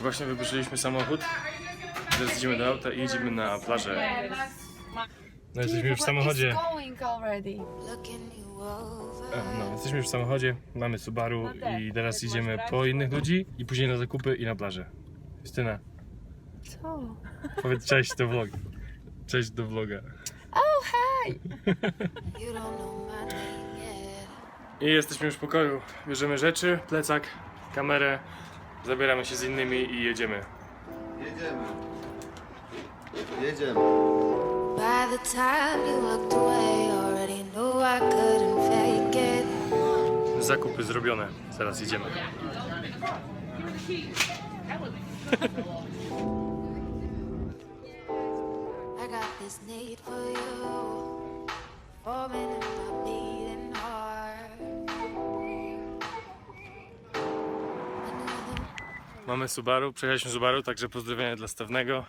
Właśnie wypożyczyliśmy samochód. Teraz idziemy do auta i jedziemy na plażę. No jesteśmy już w samochodzie. E, No, jesteśmy już w samochodzie, mamy Subaru i teraz idziemy po innych ludzi i później na zakupy i na plażę. Justyna, Co? powiedz cześć do vloga. Cześć do vloga. Oh, hej! I jesteśmy już w pokoju. Bierzemy rzeczy, plecak, kamerę, zabieramy się z innymi i jedziemy. Jedziemy. Jedziemy. By the time you walked away, already knew I couldn't fake it. Zakupy zrobione, zaraz jedziemy. I got this need for you, forming in my Mamy Subaru, przejechaliśmy Subaru, także pozdrowienia dla Stawnego.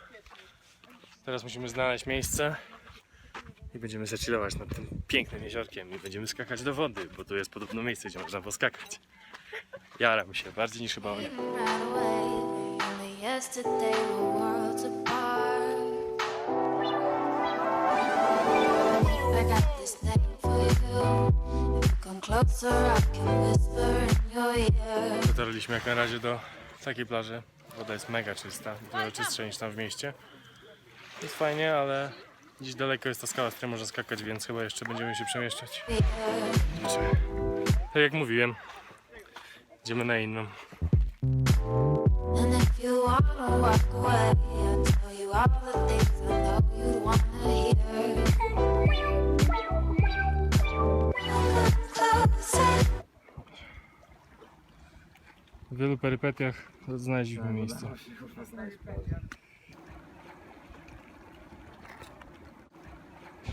Teraz musimy znaleźć miejsce i będziemy zacilować nad tym pięknym jeziorkiem i będziemy skakać do wody, bo tu jest podobno miejsce, gdzie można poskakać. Jaram się, bardziej niż chyba oni. Dotarliśmy jak na razie do takiej plaży. Woda jest mega czysta, dużo czystsza niż tam w mieście. Jest fajnie, ale gdzieś daleko jest ta skała, z której można skakać, więc chyba jeszcze będziemy się przemieszczać. Zobaczymy. Tak jak mówiłem, idziemy na inną. Perypetiach znaleźliśmy miejsce.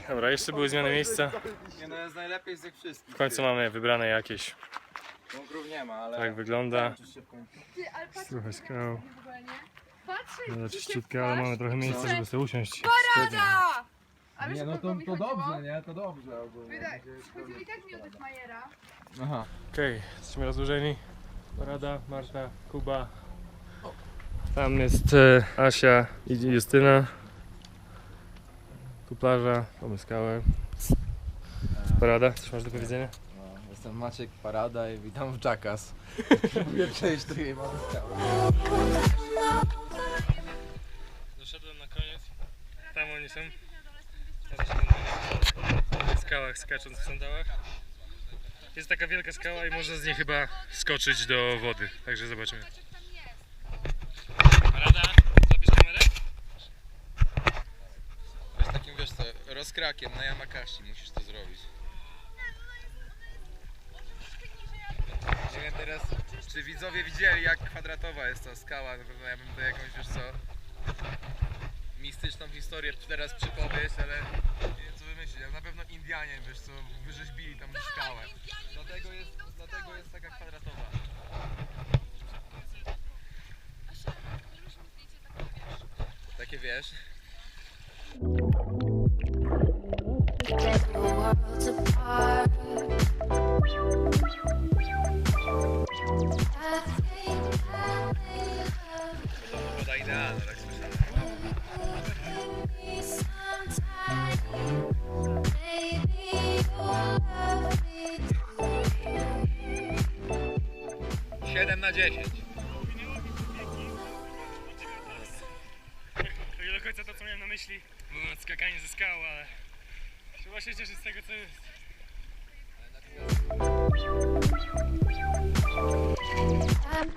Dobra, jeszcze były zmiany miejsca. Nie no jest najlepiej z tych wszystkich. W końcu mamy wybrane jakieś. Bunkrów nie ma, ale... Tak wygląda. Ty, ale patrz Trochę skał. No, się czyściutkie, ale mamy trochę miejsca, żeby sobie usiąść. Parada! A wiesz, Nie, no to, to dobrze, nie? To dobrze ogólnie. Wydaje- Chodziło mi tak mi o Majera. Aha. Okej, jesteśmy rozłożeni. Parada, Marta, Kuba. Tam jest e, Asia i Justyna. Tu plaża, mamy skałę. Parada, coś masz do powiedzenia? No, jestem Maciek Parada i witam w Jackass. Lubię przejść drugiej mamy skałę. Doszedłem na koniec. Tam oni są. W skałach skacząc w sandałach. Jest taka wielka skała i można z niej chyba skoczyć do wody. Także zobaczymy. Rada, zapisz kamerę? Jest takim, wiesz co, rozkrakiem na Yamakashi musisz to zrobić. Nie wiem teraz, czy widzowie widzieli jak kwadratowa jest ta skała, na pewno ja bym tutaj jakąś, wiesz co, mistyczną historię teraz przypowieść, ale ale na pewno Indianie, wiesz co, wyrzeźbili tam skałę. Dlatego jest, dlatego jest taka kwadratowa. Takie wiesz, na 10. Nie do końca to co miałem na myśli było skakanie ze skał, ale trzeba się cieszyć z tego co jest. Mam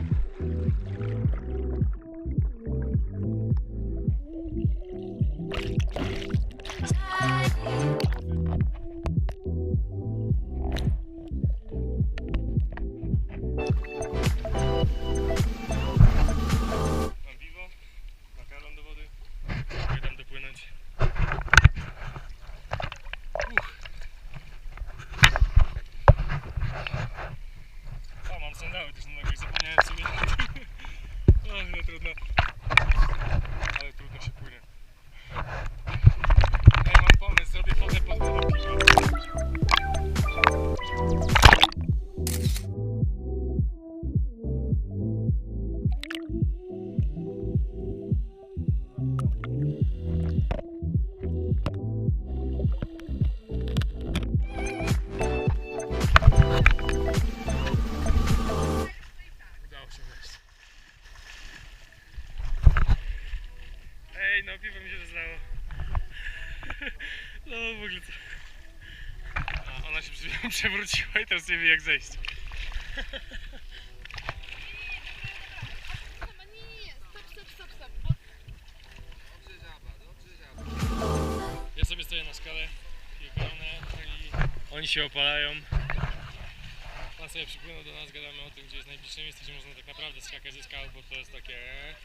No w ogóle co. A ona się przewróciła i teraz nie wie jak zejść. Nie, stop, stop, stop, stop. Żaba, dobrze żaba. Ja sobie stoję na skale pierdolone i oni się opalają. Pan sobie przypłynął do nas, gadamy o tym, gdzie jest najbliższe miejsce, gdzie można tak naprawdę skakać ze skał, bo to jest takie... Ale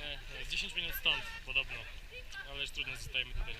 no, jest 10 minut stąd podobno. Ale już trudno, zostajemy tutaj.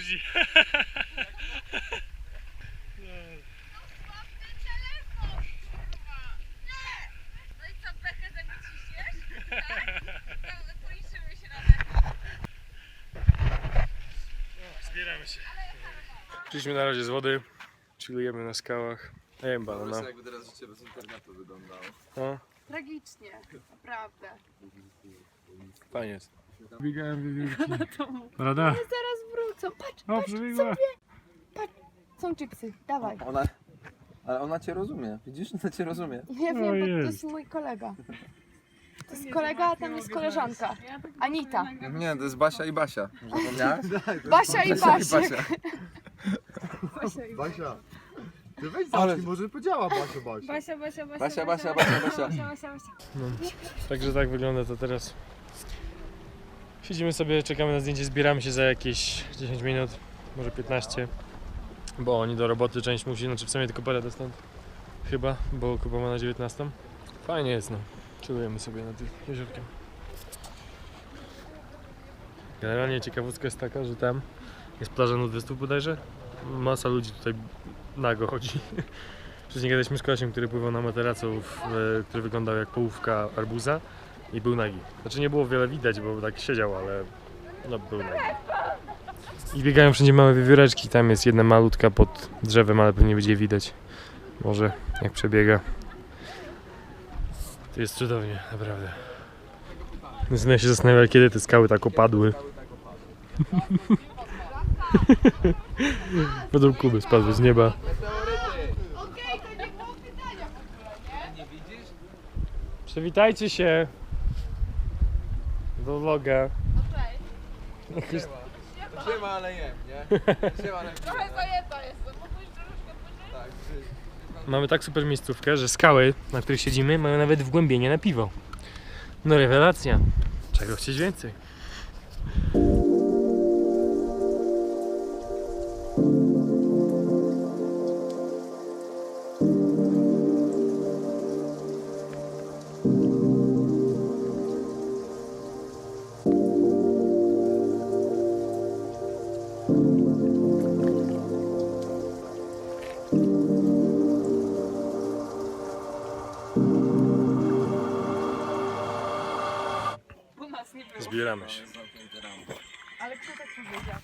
Bekę. Zbieramy się. Przyszliśmy na razie z wody, chillujemy na skałach. Nie wiem, banana. jakby teraz życie bez internetu wyglądało. No, Tragicznie, naprawdę. fajnie jest. Biegają wiewiórki. Prawda? Zaraz wrócą. Patrz, O, przebiegła. są chipsy, dawaj. Ona... Ale ona cię rozumie, widzisz? Ona cię rozumie. Ja O, wiem, bo to jest. jest mój kolega. To jest kolega, a tam jest koleżanka. Anita. Nie, to jest Basia i Basia. Zapomniałaś? Basia i Basiek. Basia, ty weź zamknij, może podziała Basia, Basia. Basia, Basia, Basia, Basia, Basia, Basia. Basia. Także tak wygląda to teraz. Siedzimy sobie, czekamy na zdjęcie, zbieramy się za jakieś 10 minut, może 15. Bo oni do roboty część musi, znaczy w sumie tylko pojadę stąd. Chyba, bo Kuba ma na 19. Fajnie jest no. Chillujemy sobie nad jeziorkiem. Generalnie ciekawostka jest taka, że tam jest plaża nudystów bodajże. Masa ludzi tutaj nago chodzi. Wcześniej kiedyś z kolesiem, który pływał na materacu, e, który wyglądał jak połówka arbuza i był nagi. Znaczy nie było wiele widać, bo tak siedział, ale no był nagi. I biegają wszędzie małe wiewióreczki, tam jest jedna malutka pod drzewem, ale pewnie będzie widać. Może jak przebiega. To jest cudownie, naprawdę. Zaczyna się zastanawiać, kiedy te skały tak opadły. Według Kuby spadły z nieba. Okej, to nie było pytania w ogóle, nie? Nie widzisz? Przywitajcie się do vloga. No cześć. Siema, ale jem, nie? Siema, ale Trochę zajęta jestem, bo pójść do różka poczekać. Tak, Mamy tak super miejscówkę, że skały, na których siedzimy, mają nawet wgłębienie na piwo. No rewelacja. Czego chcieć więcej? Zbieramy się. Ale kto tak powiedział?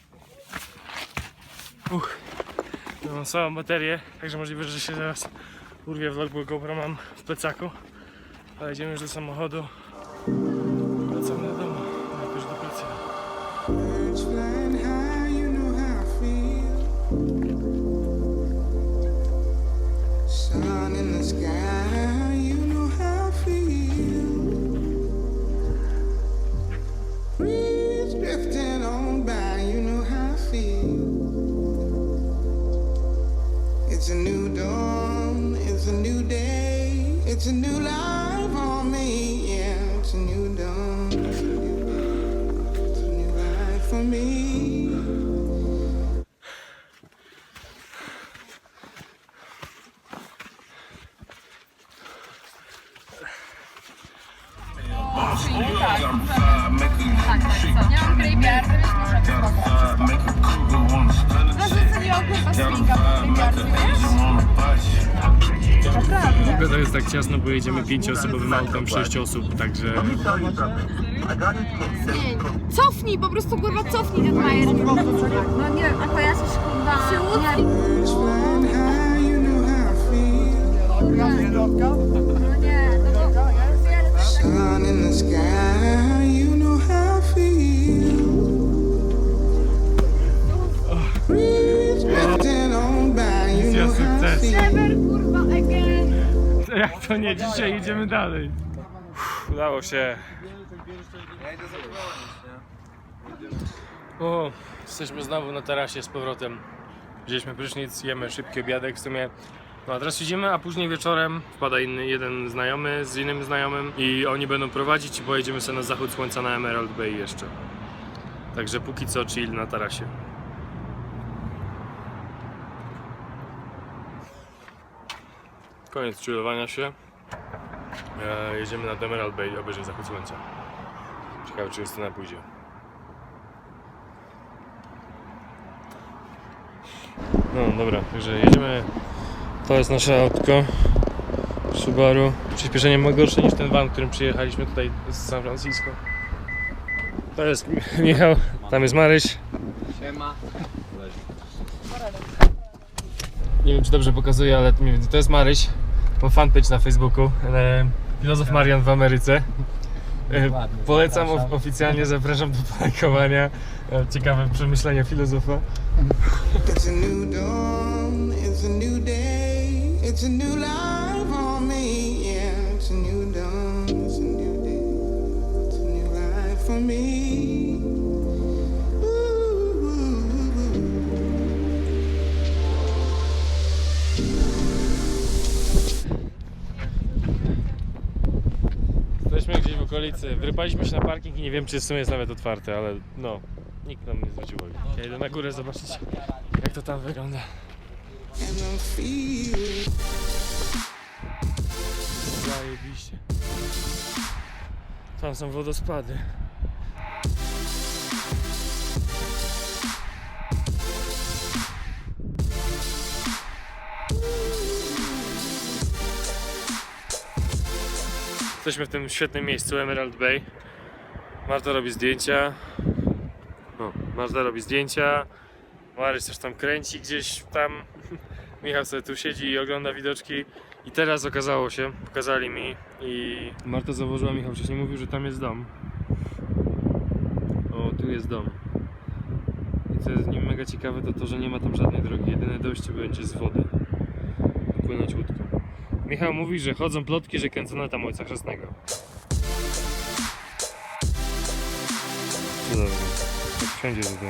Ja mam całą baterię, także możliwe, że się zaraz urwie vlog, bo GoPro mam w plecaku. Ale idziemy już do samochodu. Wracamy It's a new dawn, it's a new day. It's a new life on me. To jest tak ciasno, bo jedziemy pięcioosobowym autem, sześć osób, także Cofnij, po prostu kurwa cofnij ten majer. No nie, a kojarzysz kurwa... Nie, feel. no nie, no bo... Sun in the sky, you to nie, dzisiaj jedziemy dalej. Udało się. O, jesteśmy znowu na tarasie z powrotem. Wzięliśmy prysznic, jemy szybki obiadek w sumie. No a teraz siedzimy, a później wieczorem wpada inny, jeden znajomy z innym znajomym i oni będą prowadzić i pojedziemy sobie na zachód słońca na Emerald Bay jeszcze. Także póki co chill na tarasie. Koniec chillowania się. E, jedziemy na Emerald Bay obejrzeć zachód słońca. Ciekawe czy Justyna pójdzie. No dobra, także jedziemy. To jest nasze autko. Subaru. Przyspieszenie ma gorsze niż ten van, którym przyjechaliśmy tutaj z San Francisco. To jest Michał, tam jest Maryś. Siema. Nie wiem czy dobrze pokazuję, ale to jest Maryś. Mam fanpage na Facebooku. E, Filozof Marian w Ameryce. E, Polecam zapraszam. oficjalnie, zapraszam do polajkowania. E, Ciekawe przemyślenia filozofa. It's a new dawn, it's a new day, it's a new life gdzieś w okolicy. Wyrypaliśmy się na parking i nie wiem czy w sumie jest nawet otwarte, ale no, nikt nam nie zwrócił uwagi. Ja idę na górę zobaczyć jak to tam wygląda. Zajebiście. Tam są wodospady. Jesteśmy w tym świetnym miejscu, Emerald Bay. Marta robi zdjęcia. Marta robi zdjęcia. Maryś też tam kręci gdzieś tam. Michał sobie tu siedzi i ogląda widoczki. I teraz okazało się, pokazali mi i Marta założyła, Michał wcześniej mówił, że tam jest dom. O, tu jest dom. I co jest w nim mega ciekawe, to to, że nie ma tam żadnej drogi. Jedyne dojście będzie z wody. Płynąć łódką. Michał mówi, że chodzą plotki, że kręcono tam ojca chrzestnego. Cudownie. Wszędzie tutaj.